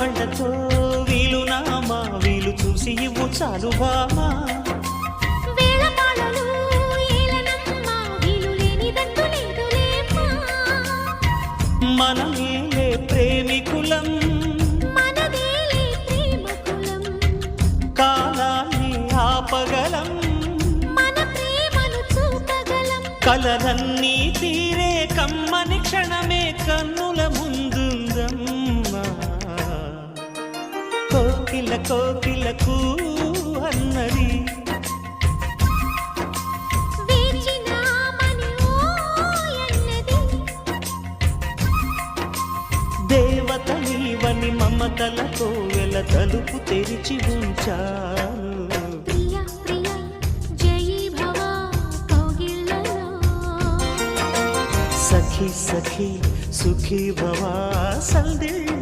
కళ్ళతో వీలు నామా వీలు చూసి ఇవ్వు చాలు బామా మనమేలే ప్రేమికులం. మనదేలే ప్రేమ కులం కాలాన్ని ఆపగలం. మన ప్రేమను చూపగలం. కలలన్నీ తీరే కమ్మని క్షణమే కోకిల కోకిలకు అన్నది. దేవత నీవని మమతలతో వెల తలుపు తెరిచి ఉంచాను. కౌగిళ్ళలో. సఖి సఖి సుఖీ భవా సందిళ్ళ